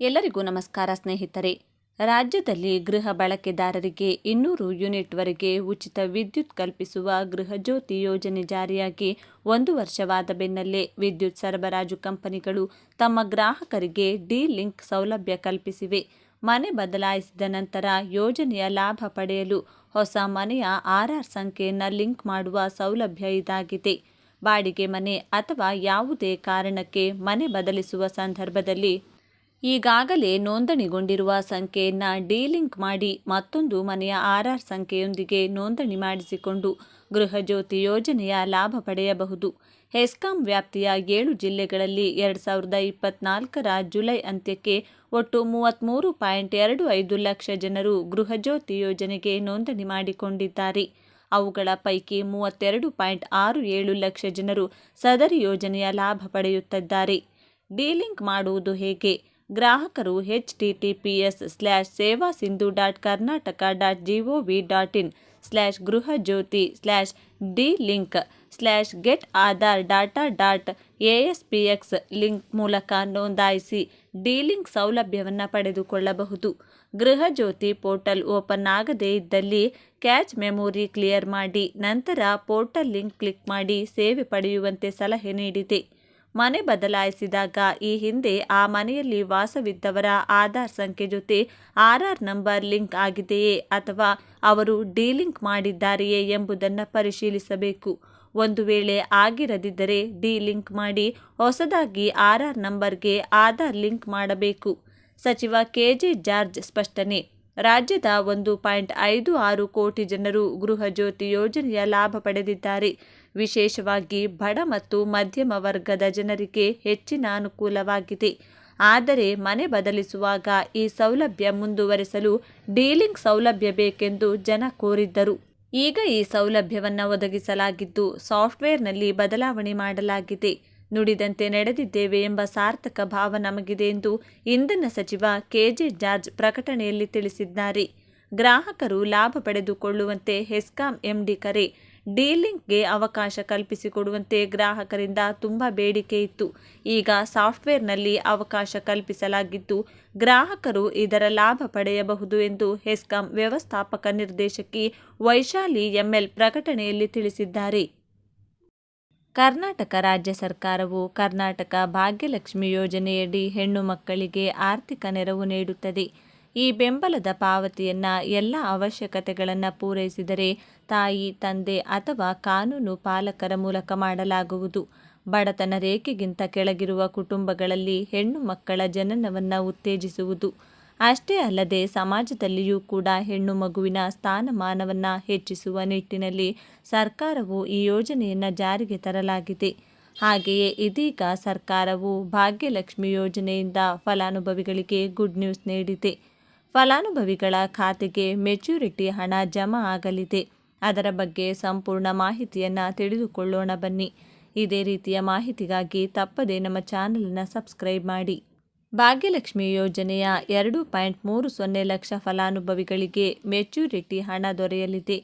ಎಲ್ಲರಿಗೂ ನಮಸ್ಕಾರ ಸ್ನೇಹಿತರೆ. ರಾಜ್ಯದಲ್ಲಿ ಗೃಹ ಬಳಕೆದಾರರಿಗೆ ಇನ್ನೂರು ಯೂನಿಟ್ವರೆಗೆ ಉಚಿತ ವಿದ್ಯುತ್ ಕಲ್ಪಿಸುವ ಗೃಹಜ್ಯೋತಿ ಯೋಜನೆ ಜಾರಿಯಾಗಿ ಒಂದು ವರ್ಷವಾದ ಬೆನ್ನಲ್ಲೇ ವಿದ್ಯುತ್ ಸರಬರಾಜು ಕಂಪನಿಗಳು ತಮ್ಮ ಗ್ರಾಹಕರಿಗೆ ಡಿ ಲಿಂಕ್ ಸೌಲಭ್ಯ ಕಲ್ಪಿಸಿವೆ. ಮನೆ ಬದಲಾಯಿಸಿದ ನಂತರ ಯೋಜನೆಯ ಲಾಭ ಪಡೆಯಲು ಹೊಸ ಮನೆಯ ಆರ್ಆರ್ ಸಂಖ್ಯೆಯನ್ನು ಲಿಂಕ್ ಮಾಡುವ ಸೌಲಭ್ಯ ಇದಾಗಿದೆ. ಬಾಡಿಗೆ ಮನೆ ಅಥವಾ ಯಾವುದೇ ಕಾರಣಕ್ಕೆ ಮನೆ ಬದಲಿಸುವ ಸಂದರ್ಭದಲ್ಲಿ ಈಗಾಗಲೇ ನೋಂದಣಿಗೊಂಡಿರುವ ಸಂಖ್ಯೆಯನ್ನು ಡೀಲಿಂಕ್ ಮಾಡಿ ಮತ್ತೊಂದು ಮನೆಯ ಆರ್ಆರ್ ಸಂಖ್ಯೆಯೊಂದಿಗೆ ನೋಂದಣಿ ಮಾಡಿಸಿಕೊಂಡು ಗೃಹಜ್ಯೋತಿ ಯೋಜನೆಯ ಲಾಭ ಪಡೆಯಬಹುದು. ಹೆಸ್ಕಾಂ ವ್ಯಾಪ್ತಿಯ ಏಳು ಜಿಲ್ಲೆಗಳಲ್ಲಿ ಎರಡು ಸಾವಿರದ ಇಪ್ಪತ್ನಾಲ್ಕರ ಜುಲೈ ಅಂತ್ಯಕ್ಕೆ ಒಟ್ಟು ಮೂವತ್ತ್ಮೂರು ಪಾಯಿಂಟ್ ಎರಡು ಐದು ಲಕ್ಷ ಜನರು ಗೃಹಜ್ಯೋತಿ ಯೋಜನೆಗೆ ನೋಂದಣಿ ಮಾಡಿಕೊಂಡಿದ್ದಾರೆ. ಅವುಗಳ ಪೈಕಿ ಮೂವತ್ತೆರಡು ಪಾಯಿಂಟ್ ಆರು ಏಳು ಲಕ್ಷ ಜನರು ಸದರಿ ಯೋಜನೆಯ ಲಾಭ ಪಡೆಯುತ್ತಿದ್ದಾರೆ. ಡೀಲಿಂಕ್ ಮಾಡುವುದು ಹೇಗೆ? ಗ್ರಾಹಕರು H T T P S slash Seva Sindhu dot Karnataka dot G O V dot in slash Gruha Jyothi slash delink slash get Aadhaar data dot A S P X link ಮೂಲಕ ನೋಂದಾಯಿಸಿ D link ಸೌಲಭ್ಯವನ್ನು ಪಡೆದುಕೊಳ್ಳಬಹುದು. ಗೃಹ ಜ್ಯೋತಿ portal open ಆಗದೇ ಇದ್ದಲ್ಲಿ catch memory clear ಮಾಡಿ, ನಂತರ portal link click ಮಾಡಿ ಸೇವೆ ಪಡೆಯುವಂತೆ ಸಲಹೆ ನೀಡಿದೆ. ಮನೆ ಬದಲಾಯಿಸಿದಾಗ ಈ ಹಿಂದೆ ಆ ಮನೆಯಲ್ಲಿ ವಾಸವಿದ್ದವರ ಆಧಾರ್ ಸಂಖ್ಯೆ ಜೊತೆ ಆರ್ಆರ್ ನಂಬರ್ ಲಿಂಕ್ ಆಗಿದೆಯೇ ಅಥವಾ ಅವರು ಡಿಲಿಂಕ್ ಮಾಡಿದ್ದಾರೆಯೇ ಎಂಬುದನ್ನು ಪರಿಶೀಲಿಸಬೇಕು. ಒಂದು ವೇಳೆ ಆಗಿರದಿದ್ದರೆ ಡಿ ಲಿಂಕ್ ಮಾಡಿ ಹೊಸದಾಗಿ ಆರ್ಆರ್ ನಂಬರ್ಗೆ ಆಧಾರ್ ಲಿಂಕ್ ಮಾಡಬೇಕು. ಸಚಿವ ಕೆಜೆ ಜಾರ್ಜ್ ಸ್ಪಷ್ಟನೆ, ರಾಜ್ಯದ ಒಂದು ಪಾಯಿಂಟ್ ಐದು ಆರು ಕೋಟಿ ಜನರು ಗೃಹ ಜ್ಯೋತಿ ಯೋಜನೆಯ ಲಾಭ ಪಡೆದಿದ್ದಾರೆ. ವಿಶೇಷವಾಗಿ ಬಡ ಮತ್ತು ಮಧ್ಯಮ ವರ್ಗದ ಜನರಿಗೆ ಹೆಚ್ಚಿನ ಅನುಕೂಲವಾಗಿದೆ. ಆದರೆ ಮನೆ ಬದಲಿಸುವಾಗ ಈ ಸೌಲಭ್ಯ ಮುಂದುವರೆಸಲು ಡೀಲಿಂಗ್ ಸೌಲಭ್ಯ ಬೇಕೆಂದು ಜನ ಕೋರಿದ್ದರು. ಈಗ ಈ ಸೌಲಭ್ಯವನ್ನು ಒದಗಿಸಲಾಗಿದ್ದು ಸಾಫ್ಟ್ವೇರ್ನಲ್ಲಿ ಬದಲಾವಣೆ ಮಾಡಲಾಗಿದೆ. ನುಡಿದಂತೆ ನಡೆದಿದ್ದೇವೆ ಎಂಬ ಸಾರ್ಥಕ ಭಾವ ನಮಗಿದೆ ಎಂದು ಇಂಧನ ಸಚಿವ ಕೆಜೆ ಜಾರ್ಜ್ ಪ್ರಕಟಣೆಯಲ್ಲಿ ತಿಳಿಸಿದ್ದಾರೆ. ಗ್ರಾಹಕರು ಲಾಭ ಪಡೆದುಕೊಳ್ಳುವಂತೆ ಹೆಸ್ಕಾಂ ಎಂಡಿ ಕರೆ ಡಿಲಿಂಕ್ಗೆ ಅವಕಾಶ ಕಲ್ಪಿಸಿಕೊಡುವಂತೆ ಗ್ರಾಹಕರಿಂದ ತುಂಬ ಬೇಡಿಕೆ ಇತ್ತು. ಈಗ ಸಾಫ್ಟ್ವೇರ್ನಲ್ಲಿ ಅವಕಾಶ ಕಲ್ಪಿಸಲಾಗಿದ್ದು, ಗ್ರಾಹಕರು ಇದರ ಲಾಭ ಪಡೆಯಬಹುದು ಎಂದು ಹೆಸ್ಕಾಂ ವ್ಯವಸ್ಥಾಪಕ ನಿರ್ದೇಶಕಿ ವೈಶಾಲಿ ಎಂಎಲ್ ಪ್ರಕಟಣೆಯಲ್ಲಿ ತಿಳಿಸಿದ್ದಾರೆ. ಕರ್ನಾಟಕ ರಾಜ್ಯ ಸರ್ಕಾರವು ಕರ್ನಾಟಕ ಭಾಗ್ಯಲಕ್ಷ್ಮಿ ಯೋಜನೆಯಡಿ ಹೆಣ್ಣು ಮಕ್ಕಳಿಗೆ ಆರ್ಥಿಕ ನೆರವು ನೀಡುತ್ತದೆ. ಈ ಬೆಂಬಲದ ಪಾವತಿಯನ್ನ ಎಲ್ಲ ಅವಶ್ಯಕತೆಗಳನ್ನು ಪೂರೈಸಿದರೆ ತಾಯಿ, ತಂದೆ ಅಥವಾ ಕಾನೂನು ಪಾಲಕರ ಮೂಲಕ ಮಾಡಲಾಗುವುದು. ಬಡತನ ರೇಖೆಗಿಂತ ಕೆಳಗಿರುವ ಕುಟುಂಬಗಳಲ್ಲಿ ಹೆಣ್ಣು ಮಕ್ಕಳ ಜನನವನ್ನು ಉತ್ತೇಜಿಸುವುದು. ಅಷ್ಟೇ ಅಲ್ಲದೆ ಸಮಾಜದಲ್ಲಿಯೂ ಕೂಡ ಹೆಣ್ಣು ಮಗುವಿನ ಸ್ಥಾನಮಾನವನ್ನು ಹೆಚ್ಚಿಸುವ ನಿಟ್ಟಿನಲ್ಲಿ ಸರ್ಕಾರವು ಈ ಯೋಜನೆಯನ್ನು ಜಾರಿಗೆ ತರಲಾಗಿದೆ. ಹಾಗೆಯೇ ಇದೀಗ ಸರ್ಕಾರವು ಭಾಗ್ಯಲಕ್ಷ್ಮಿ ಯೋಜನೆಯಿಂದ ಫಲಾನುಭವಿಗಳಿಗೆ ಗುಡ್ ನ್ಯೂಸ್ ನೀಡಿದೆ. ಫಲಾನುಭವಿಗಳ ಖಾತೆಗೆ ಮೆಚ್ಯೂರಿಟಿ ಹಣ ಜಮಾ ಆಗಲಿದೆ. ಅದರ ಬಗ್ಗೆ ಸಂಪೂರ್ಣ ಮಾಹಿತಿಯನ್ನು ತಿಳಿದುಕೊಳ್ಳೋಣ ಬನ್ನಿ. ಇದೇ ರೀತಿಯ ಮಾಹಿತಿಗಾಗಿ ತಪ್ಪದೆ ನಮ್ಮ ಚಾನಲನ್ನು ಸಬ್ಸ್ಕ್ರೈಬ್ ಮಾಡಿ. ಭಾಗ್ಯಲಕ್ಷ್ಮಿ ಯೋಜನೆಯ ಎರಡು ಪಾಯಿಂಟ್ ಮೂರು ಸೊನ್ನೆ ಲಕ್ಷ ಫಲಾನುಭವಿಗಳಿಗೆ ಮೆಚ್ಯೂರಿಟಿ ಹಣ ದೊರೆಯಲಿದೆ.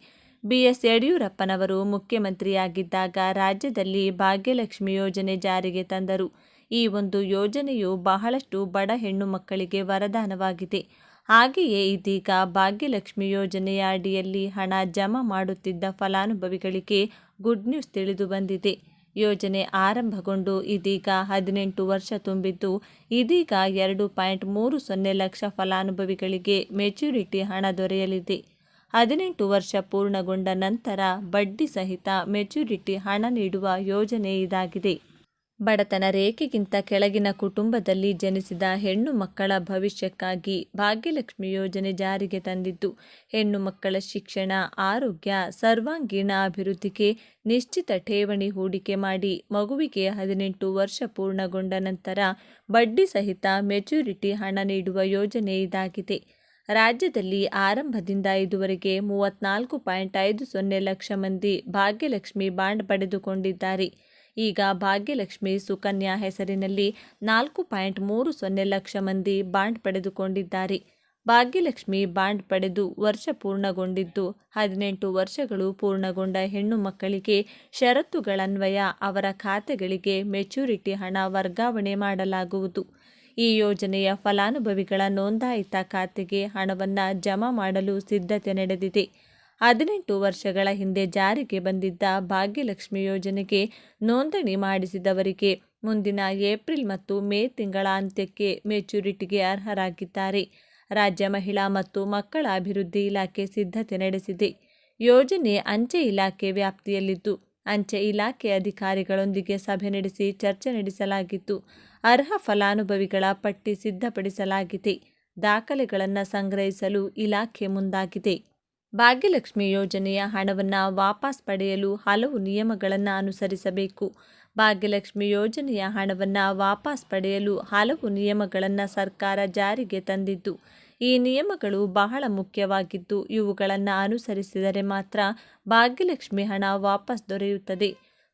ಬಿ ಎಸ್ ಯಡಿಯೂರಪ್ಪನವರು ಮುಖ್ಯಮಂತ್ರಿಯಾಗಿದ್ದಾಗ ರಾಜ್ಯದಲ್ಲಿ ಭಾಗ್ಯಲಕ್ಷ್ಮಿ ಯೋಜನೆ ಜಾರಿಗೆ ತಂದರು. ಈ ಒಂದು ಯೋಜನೆಯು ಬಹಳಷ್ಟು ಬಡ ಹೆಣ್ಣು ಮಕ್ಕಳಿಗೆ ವರದಾನವಾಗಿದೆ. ಹಾಗೆಯೇ ಇದೀಗ ಭಾಗ್ಯಲಕ್ಷ್ಮಿ ಯೋಜನೆಯ ಅಡಿಯಲ್ಲಿ ಹಣ ಜಮಾ ಮಾಡುತ್ತಿದ್ದ ಫಲಾನುಭವಿಗಳಿಗೆ ಗುಡ್ ನ್ಯೂಸ್ ತಿಳಿದು ಬಂದಿದೆ. ಯೋಜನೆ ಆರಂಭಗೊಂಡು ಇದೀಗ ಹದಿನೆಂಟು ವರ್ಷ ತುಂಬಿದ್ದು, ಇದೀಗ ಎರಡು ಪಾಯಿಂಟ್ ಮೂರು ಸೊನ್ನೆ ಲಕ್ಷ ಫಲಾನುಭವಿಗಳಿಗೆ ಮೆಚ್ಯೂರಿಟಿ ಹಣ ದೊರೆಯಲಿದೆ. ಹದಿನೆಂಟು ವರ್ಷ ಪೂರ್ಣಗೊಂಡ ನಂತರ ಬಡ್ಡಿ ಸಹಿತ ಮೆಚ್ಯೂರಿಟಿ ಹಣ ನೀಡುವ ಯೋಜನೆ ಇದಾಗಿದೆ. ಬಡತನ ರೇಖೆಗಿಂತ ಕೆಳಗಿನ ಕುಟುಂಬದಲ್ಲಿ ಜನಿಸಿದ ಹೆಣ್ಣು ಮಕ್ಕಳ ಭವಿಷ್ಯಕ್ಕಾಗಿ ಭಾಗ್ಯಲಕ್ಷ್ಮಿ ಯೋಜನೆ ಜಾರಿಗೆ ತಂದಿದ್ದು, ಹೆಣ್ಣು ಮಕ್ಕಳ ಶಿಕ್ಷಣ, ಆರೋಗ್ಯ, ಸರ್ವಾಂಗೀಣ ಅಭಿವೃದ್ಧಿಗೆ ನಿಶ್ಚಿತ ಠೇವಣಿ ಹೂಡಿಕೆ ಮಾಡಿ ಮಗುವಿಗೆ ಹದಿನೆಂಟು ವರ್ಷ ಪೂರ್ಣಗೊಂಡ ನಂತರ ಬಡ್ಡಿ ಸಹಿತ ಮೆಚುರಿಟಿ ಹಣ ನೀಡುವ ಯೋಜನೆ ಇದಾಗಿದೆ. ರಾಜ್ಯದಲ್ಲಿ ಆರಂಭದಿಂದ ಇದುವರೆಗೆ ಮೂವತ್ನಾಲ್ಕು ಪಾಯಿಂಟ್ ಐದು ಸೊನ್ನೆ ಲಕ್ಷ ಮಂದಿ ಭಾಗ್ಯಲಕ್ಷ್ಮಿ ಬಾಂಡ್ ಪಡೆದುಕೊಂಡಿದ್ದಾರೆ. ಈಗ ಭಾಗ್ಯಲಕ್ಷ್ಮಿ ಸುಕನ್ಯಾ ಹೆಸರಿನಲ್ಲಿ ನಾಲ್ಕು ಪಾಯಿಂಟ್ ಮೂರು ಸೊನ್ನೆ ಲಕ್ಷ ಮಂದಿ ಬಾಂಡ್ ಪಡೆದುಕೊಂಡಿದ್ದಾರೆ. ಭಾಗ್ಯಲಕ್ಷ್ಮಿ ಬಾಂಡ್ ಪಡೆದು ವರ್ಷ ಪೂರ್ಣಗೊಂಡಿದ್ದು, ಹದಿನೆಂಟು ವರ್ಷಗಳು ಪೂರ್ಣಗೊಂಡ ಹೆಣ್ಣು ಮಕ್ಕಳಿಗೆ ಷರತ್ತುಗಳನ್ವಯ ಅವರ ಖಾತೆಗಳಿಗೆ ಮೆಚುರಿಟಿ ಹಣ ವರ್ಗಾವಣೆ ಮಾಡಲಾಗುವುದು. ಈ ಯೋಜನೆಯ ಫಲಾನುಭವಿಗಳ ನೋಂದಾಯಿತ ಖಾತೆಗೆ ಹಣವನ್ನು ಜಮಾ ಮಾಡಲು ಸಿದ್ಧತೆ ನಡೆದಿದೆ. ಹದಿನೆಂಟು ವರ್ಷಗಳ ಹಿಂದೆ ಜಾರಿಗೆ ಬಂದಿದ್ದ ಭಾಗ್ಯಲಕ್ಷ್ಮಿ ಯೋಜನೆಗೆ ನೋಂದಣಿ ಮಾಡಿಸಿದವರಿಗೆ ಮುಂದಿನ ಏಪ್ರಿಲ್ ಮತ್ತು ಮೇ ತಿಂಗಳ ಅಂತ್ಯಕ್ಕೆ ಮೆಚುರಿಟಿಗೆ ಅರ್ಹರಾಗಿದ್ದಾರೆ. ರಾಜ್ಯ ಮಹಿಳಾ ಮತ್ತು ಮಕ್ಕಳ ಅಭಿವೃದ್ಧಿ ಇಲಾಖೆ ಸಿದ್ಧತೆ ನಡೆಸಿದೆ. ಯೋಜನೆ ಅಂಚೆ ಇಲಾಖೆ ವ್ಯಾಪ್ತಿಯಲ್ಲಿದ್ದು, ಅಂಚೆ ಇಲಾಖೆ ಅಧಿಕಾರಿಗಳೊಂದಿಗೆ ಸಭೆ ನಡೆಸಿ ಚರ್ಚೆ ನಡೆಸಲಾಗಿತ್ತು. ಅರ್ಹ ಫಲಾನುಭವಿಗಳ ಪಟ್ಟಿ ಸಿದ್ಧಪಡಿಸಲಾಗಿದೆ. ದಾಖಲೆಗಳನ್ನು ಸಂಗ್ರಹಿಸಲು ಇಲಾಖೆ ಮುಂದಾಗಿದೆ. ಭಾಗ್ಯಲಕ್ಷ್ಮಿ ಯೋಜನೆಯ ಹಣವನ್ನು ವಾಪಸ್ ಪಡೆಯಲು ಹಲವು ನಿಯಮಗಳನ್ನು ಅನುಸರಿಸಬೇಕು. ಭಾಗ್ಯಲಕ್ಷ್ಮಿ ಯೋಜನೆಯ ಹಣವನ್ನು ವಾಪಸ್ ಪಡೆಯಲು ಹಲವು ನಿಯಮಗಳನ್ನು ಸರ್ಕಾರ ಜಾರಿಗೆ ತಂದಿದ್ದು, ಈ ನಿಯಮಗಳು ಬಹಳ ಮುಖ್ಯವಾಗಿದ್ದು, ಇವುಗಳನ್ನು ಅನುಸರಿಸಿದರೆ ಮಾತ್ರ ಭಾಗ್ಯಲಕ್ಷ್ಮಿ ಹಣ ವಾಪಸ್ ದೊರೆಯುತ್ತದೆ.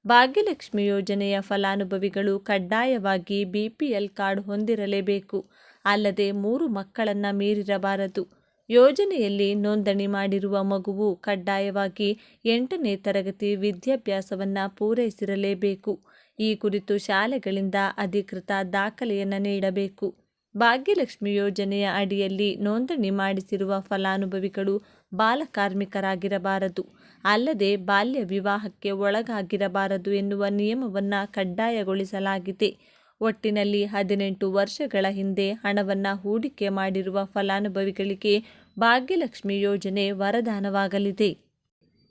ಭಾಗ್ಯಲಕ್ಷ್ಮಿ ಯೋಜನೆಯ ಫಲಾನುಭವಿಗಳು ಕಡ್ಡಾಯವಾಗಿ ಬಿಪಿಎಲ್ ಕಾರ್ಡ್ ಹೊಂದಿರಲೇಬೇಕು. ಅಲ್ಲದೆ ಮೂರು ಮಕ್ಕಳನ್ನು ಮೀರಿರಬಾರದು. ಯೋಜನೆಯಲ್ಲಿ ನೋಂದಣಿ ಮಾಡಿರುವ ಮಗುವು ಕಡ್ಡಾಯವಾಗಿ ಎಂಟನೇ ತರಗತಿ ವಿದ್ಯಾಭ್ಯಾಸವನ್ನು ಪೂರೈಸಿರಲೇಬೇಕು. ಈ ಕುರಿತು ಶಾಲೆಗಳಿಂದ ಅಧಿಕೃತ ದಾಖಲೆಯನ್ನು ನೀಡಬೇಕು. ಭಾಗ್ಯಲಕ್ಷ್ಮಿ ಯೋಜನೆಯ ಅಡಿಯಲ್ಲಿ ನೋಂದಣಿ ಮಾಡಿಸಿರುವ ಫಲಾನುಭವಿಗಳು ಬಾಲಕಾರ್ಮಿಕರಾಗಿರಬಾರದು. ಅಲ್ಲದೆ ಬಾಲ್ಯ ವಿವಾಹಕ್ಕೆ ಒಳಗಾಗಿರಬಾರದು ಎನ್ನುವ ನಿಯಮವನ್ನು ಕಡ್ಡಾಯಗೊಳಿಸಲಾಗಿದೆ. ಒಟ್ಟಿನಲ್ಲಿ ಹದಿನೆಂಟು ವರ್ಷಗಳ ಹಿಂದೆ ಹಣವನ್ನು ಹೂಡಿಕೆ ಮಾಡಿರುವ ಫಲಾನುಭವಿಗಳಿಗೆ ಭಾಗ್ಯಲಕ್ಷ್ಮಿ ಯೋಜನೆ ವರದಾನವಾಗಲಿದೆ.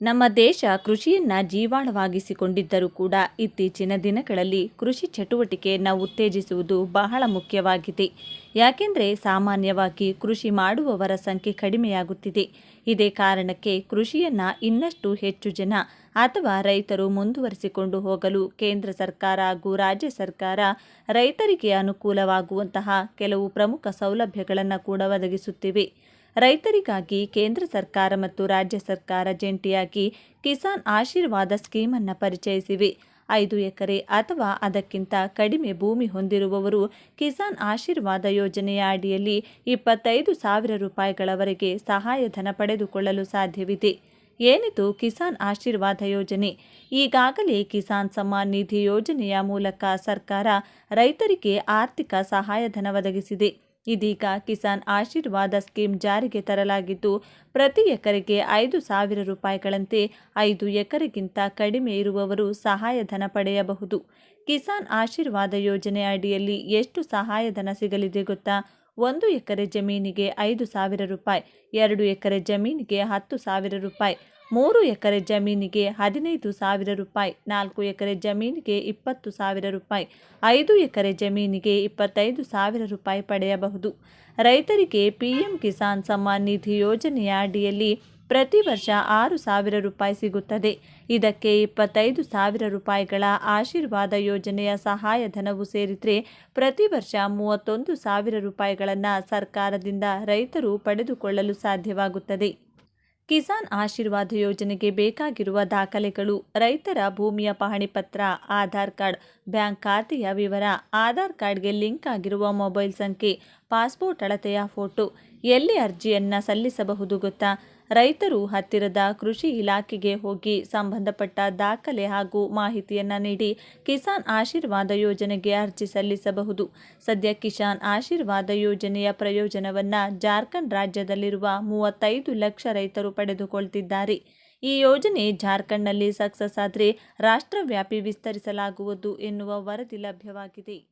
ನಮ್ಮ ದೇಶ ಕೃಷಿಯನ್ನ ಜೀವಾಣವಾಗಿಸಿಕೊಂಡಿದ್ದರೂ ಕೂಡ ಇತ್ತೀಚಿನ ದಿನಗಳಲ್ಲಿ ಕೃಷಿ ಚಟುವಟಿಕೆಯನ್ನು ಉತ್ತೇಜಿಸುವುದು ಬಹಳ ಮುಖ್ಯವಾಗಿದೆ. ಯಾಕೆಂದರೆ ಸಾಮಾನ್ಯವಾಗಿ ಕೃಷಿ ಮಾಡುವವರ ಸಂಖ್ಯೆ ಕಡಿಮೆಯಾಗುತ್ತಿದೆ. ಇದೇ ಕಾರಣಕ್ಕೆ ಕೃಷಿಯನ್ನು ಇನ್ನಷ್ಟು ಹೆಚ್ಚು ಜನ ಅಥವಾ ರೈತರು ಮುಂದುವರಿಸಿಕೊಂಡು ಹೋಗಲು ಕೇಂದ್ರ ಸರ್ಕಾರ ಹಾಗೂ ರಾಜ್ಯ ಸರ್ಕಾರ ರೈತರಿಗೆ ಅನುಕೂಲವಾಗುವಂತಹ ಕೆಲವು ಪ್ರಮುಖ ಸೌಲಭ್ಯಗಳನ್ನು ಕೂಡ ಒದಗಿಸುತ್ತಿವೆ. ರೈತರಿಗಾಗಿ ಕೇಂದ್ರ ಸರ್ಕಾರ ಮತ್ತು ರಾಜ್ಯ ಸರ್ಕಾರ ಜಂಟಿಯಾಗಿ ಕಿಸಾನ್ ಆಶೀರ್ವಾದ ಸ್ಕೀಮನ್ನು ಪರಿಚಯಿಸಿವೆ. ಐದು ಎಕರೆ ಅಥವಾ ಅದಕ್ಕಿಂತ ಕಡಿಮೆ ಭೂಮಿ ಹೊಂದಿರುವವರು ಕಿಸಾನ್ ಆಶೀರ್ವಾದ ಯೋಜನೆಯ ಅಡಿಯಲ್ಲಿ ಇಪ್ಪತ್ತೈದು ಸಾವಿರ ರೂಪಾಯಿಗಳವರೆಗೆ ಸಹಾಯಧನ ಪಡೆದುಕೊಳ್ಳಲು ಸಾಧ್ಯವಿದೆ. ಏನಿದು ಕಿಸಾನ್ ಆಶೀರ್ವಾದ ಯೋಜನೆ? ಈಗಾಗಲೇ ಕಿಸಾನ್ ಸಮ್ಮಾನ್ ನಿಧಿ ಯೋಜನೆಯ ಮೂಲಕ ಸರ್ಕಾರ ರೈತರಿಗೆ ಆರ್ಥಿಕ ಸಹಾಯಧನ ಒದಗಿಸಿದೆ. ಇದೀಗ ಕಿಸಾನ್ ಆಶೀರ್ವಾದ ಸ್ಕೀಮ್ ಜಾರಿಗೆ ತರಲಾಗಿದ್ದು, ಪ್ರತಿ ಎಕರೆಗೆ ಐದು ಸಾವಿರ ರೂಪಾಯಿಗಳಂತೆ ಐದು ಎಕರೆಗಿಂತ ಕಡಿಮೆ ಇರುವವರು ಸಹಾಯಧನ ಪಡೆಯಬಹುದು. ಕಿಸಾನ್ ಆಶೀರ್ವಾದ ಯೋಜನೆ ಅಡಿಯಲ್ಲಿ ಎಷ್ಟು ಸಹಾಯಧನ ಸಿಗಲಿದೆ ಗೊತ್ತಾ? ಒಂದು ಎಕರೆ ಜಮೀನಿಗೆ ಐದು ಸಾವಿರ ರೂಪಾಯಿ, ಎರಡು ಎಕರೆ ಜಮೀನಿಗೆ ಹತ್ತು ಸಾವಿರ ರೂಪಾಯಿ ಮೂರು ಎಕರೆ ಜಮೀನಿಗೆ ಹದಿನೈದು ಸಾವಿರ ರೂಪಾಯಿ, ನಾಲ್ಕು ಎಕರೆ ಜಮೀನಿಗೆ ಇಪ್ಪತ್ತು ಸಾವಿರ ರೂಪಾಯಿ, ಐದು ಎಕರೆ ಜಮೀನಿಗೆ ಇಪ್ಪತ್ತೈದು ಸಾವಿರ ರೂಪಾಯಿ ಪಡೆಯಬಹುದು. ರೈತರಿಗೆ ಪಿ ಎಂ ಕಿಸಾನ್ ಸಮ್ಮಾನ್ ನಿಧಿ ಯೋಜನೆಯ ಅಡಿಯಲ್ಲಿ ಪ್ರತಿ ವರ್ಷ ಆರು ಸಾವಿರ ರೂಪಾಯಿ ಸಿಗುತ್ತದೆ. ಇದಕ್ಕೆ ಇಪ್ಪತ್ತೈದು ಸಾವಿರ ರೂಪಾಯಿಗಳ ಆಶೀರ್ವಾದ ಯೋಜನೆಯ ಸಹಾಯಧನವು ಸೇರಿದರೆ ಪ್ರತಿ ವರ್ಷ ಮೂವತ್ತೊಂದು ಸಾವಿರ ರೂಪಾಯಿಗಳನ್ನು ಸರ್ಕಾರದಿಂದ ರೈತರು ಪಡೆದುಕೊಳ್ಳಲು ಸಾಧ್ಯವಾಗುತ್ತದೆ. ಕಿಸಾನ್ ಆಶೀರ್ವಾದ ಯೋಜನೆಗೆ ಬೇಕಾಗಿರುವ ದಾಖಲೆಗಳು, ರೈತರ ಭೂಮಿಯ ಪಹಣಿ ಪತ್ರ, ಆಧಾರ್ ಕಾರ್ಡ್, ಬ್ಯಾಂಕ್ ಖಾತೆಯ ವಿವರ, ಆಧಾರ್ ಕಾರ್ಡ್ಗೆ ಲಿಂಕ್ ಆಗಿರುವ ಮೊಬೈಲ್ ಸಂಖ್ಯೆ, ಪಾಸ್ಪೋರ್ಟ್ ಅಳತೆಯ ಫೋಟೋ, ಎಲ್ಲಿ ಅರ್ಜಿಯನ್ನು ಸಲ್ಲಿಸಬಹುದು ಗೊತ್ತಾ? ರೈತರು ಹತ್ತಿರದ ಕೃಷಿ ಇಲಾಖೆಗೆ ಹೋಗಿ ಸಂಬಂಧಪಟ್ಟ ದಾಖಲೆ ಹಾಗೂ ಮಾಹಿತಿಯನ್ನು ನೀಡಿ ಕಿಸಾನ್ ಆಶೀರ್ವಾದ ಯೋಜನೆಗೆ ಅರ್ಜಿ ಸಲ್ಲಿಸಬಹುದು. ಸದ್ಯ ಕಿಸಾನ್ ಆಶೀರ್ವಾದ ಯೋಜನೆಯ ಪ್ರಯೋಜನವನ್ನು ಜಾರ್ಖಂಡ್ ರಾಜ್ಯದಲ್ಲಿರುವ ಮೂವತ್ತೈದು ಲಕ್ಷ ರೈತರು ಪಡೆದುಕೊಳ್ತಿದ್ದಾರೆ. ಈ ಯೋಜನೆ ಜಾರ್ಖಂಡ್ನಲ್ಲಿ ಸಕ್ಸಸ್ ಆದರೆ ರಾಷ್ಟ್ರವ್ಯಾಪಿ ವಿಸ್ತರಿಸಲಾಗುವುದು ಎನ್ನುವ ವರದಿ ಲಭ್ಯವಾಗಿದೆ.